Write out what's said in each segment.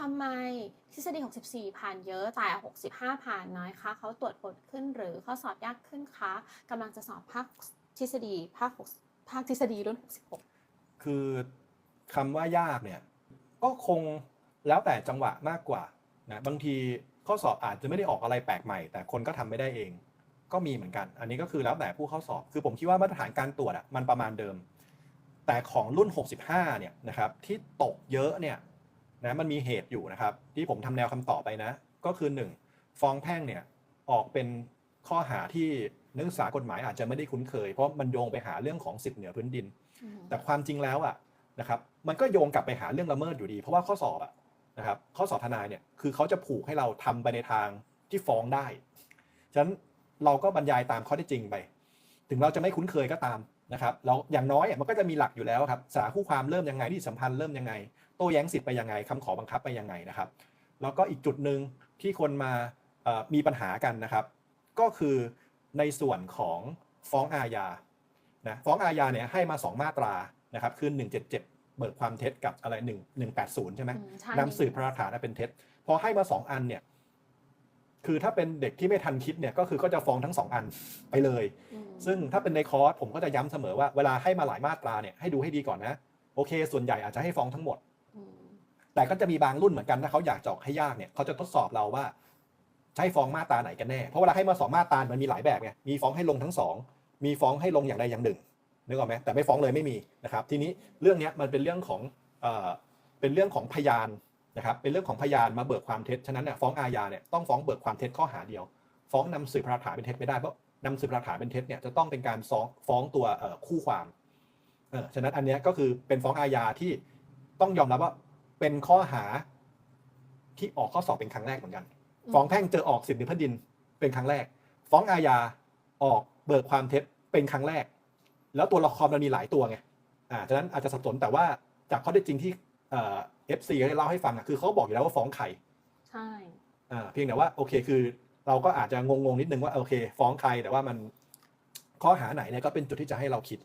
ทำไมทฤษฎี 64 ผ่านเยอะแต่65 ผ่านน้อยคะเขาตรวจผลขึ้นหรือข้อสอบยากขึ้นคะกำลังจะสอบภาคทฤษฎีภาค6ภาคทฤษฎีรุ่น 66 คือคำว่ายากเนี่ยก็คงแล้วแต่จังหวะมากกว่านะบางทีข้อสอบอาจจะไม่ได้ออกอะไรแปลกใหม่ แต่คนก็ทำไม่ได้เอง ก็มีเหมือนกัน อันนี้ก็คือแล้วแต่ผู้เข้าสอบ คือผมคิดว่ามาตรฐานการตรวจอะมันประมาณเดิม แต่ของรุ่น 65 เนี่ยนะครับที่ตกเยอะเนี่ย นะมันมีเหตุอยู่นะครับ ที่ผมทำแนวคำตอบไปนะ ก็คือ 1 ฟ้องแพ่งเนี่ยออกเป็นข้อหาที่นักศึกษากฎหมายอาจจะไม่ได้คุ้นเคย เพราะมันโยงไปหาเรื่องของสิทธิเหนือพื้นดิน แต่ความจริงแล้วอะนะครับมันก็โยงกลับไปหาเรื่องละเมิดอยู่ดี เพราะว่าข้อสอบอะนะครับข้อสอบทนายเนี่ยคือเขาจะผูกให้เราทำไปในทางที่ฟ้องได้ฉะนั้นเราก็บรรยายตามข้อเท็จจริงไป ถึงเราจะไม่คุ้นเคยก็ตามนะครับเราอย่างน้อยอะมันก็จะมีหลักอยู่แล้วครับสาคู่ความเริ่มยังไงที่สัมพันธ์เริ่มยังไง โต้แย้งสิทธิ์ไปยังไงคำขอบังคับไปยังไงนะครับ แล้วก็อีกจุดหนึ่งที่คนมาเอ่อมีปัญหากันนะครับ ก็คือในส่วนของฟ้องอาญานะฟ้องอาญาเนี่ยให้มา 2 มาตรานะครับคือ 177 เบิกความเท็จกับอะไร 1 180 ใช่ไหมอืมใช่นำสืบพยานหลักฐานอันเป็นเท็จ พอให้มา 2 อันเนี่ยคือถ้าเป็นเด็กที่ไม่ทันคิดเนี่ยก็คือก็จะฟ้องทั้ง 2 อันไปเลยอืมซึ่งถ้าเป็นในคอร์สผมก็จะย้ำเสมอว่าเวลาให้มาหลายมาตราเนี่ยให้ดูให้ดีก่อนนะ โอเค ส่วนใหญ่อาจจะให้ฟ้องทั้งหมดอืม แต่ก็จะมีบางรุ่นเหมือนกันถ้าเขาอยากจาะให้ยากเนี่ยเขาจะทดสอบเราว่า ใช้ฟ้องมาตราไหนกันแน่เพราะเวลาให้มาสองมาตรามันมีหลายแบบไงมีฟ้องให้ลงทั้งสองมีฟ้องให้ลงอย่างใดอย่างหนึ่งนึกออกไหมแต่ไม่ฟ้องเลยไม่มีนะครับ ทีนี้เรื่องนี้มันเป็นเรื่องของเอ่อเป็นเรื่องของพยานนะครับเป็นเรื่องของพยานมาเบิกความเท็จฉะนั้นเนี่ยฟ้องอาญาเนี่ยต้องฟ้องเบิกความเท็จข้อหาเดียว ฟ้องนำสืบพยานหลักฐานเป็นเท็จไม่ได้เพราะนำสืบพยานหลักฐานเป็นเท็จเนี่ยจะต้องเป็นการฟ้องฟ้องตัวคู่ความเออฉะนั้นอันนี้ก็คือเป็นฟ้องอาญาที่ต้องยอมรับว่า เป็นข้อหาที่ออกข้อสอบเป็นครั้งแรกเหมือนกัน ฟ้องแพ่งเจอออกสิทธิในแผ่นดินเป็นครั้งแรก ฟ้องอาญาออกเบิกความเท็จเป็นครั้งแรก แล้วตัวละครมันมีหลายตัวไงอ่าฉะนั้นอาจจะสับสนแต่ว่าจากข้อเท็จจริงที่เอ่อฟซีได้เล่าให้ฟังอะคือเขาบอกอยู่แล้วว่าฟ้องใครใช่อ่าเพียงแต่ว่าโอเคคือ เราก็อาจจะงงๆนิดนึงว่าโอเค ฟ้องใครแต่ว่ามันข้อหาไหนเนี่ยก็เป็นจุดที่จะให้เราคิด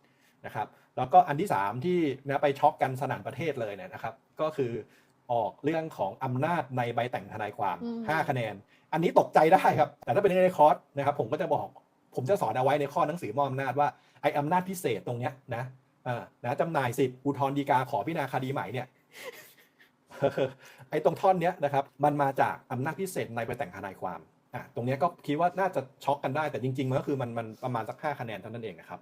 นะครับแล้วก็อันที่สามที่นะไปช็อกกันสนั่นประเทศเลยเนี่ยนะครับ ก็คือออกเรื่องของอำนาจในใบแต่งทนายความ 5 คะแนน อันนี้ตกใจได้ครับ แต่ถ้าเป็นในคอร์สนะครับผมก็จะบอกผมจะสอนเอาไว้ในข้อหนังสือมอบอำนาจว่าไอ้อำนาจพิเศษตรงเนี้ยนะอ่านะจำหน่ายสิทธิ์อุทธรณ์ฎีกาขอพิจารณาคดีใหม่เนี่ยไอ้ตรงท่อนเนี้ยนะครับมันมาจากอำนาจพิเศษในใบแต่งทนายความอะตรงเนี้ยก็คิดว่าน่าจะช็อกกันได้แต่จริงๆมันก็คือมันมันประมาณสัก5คะแนนเท่านั้นเองนะครับ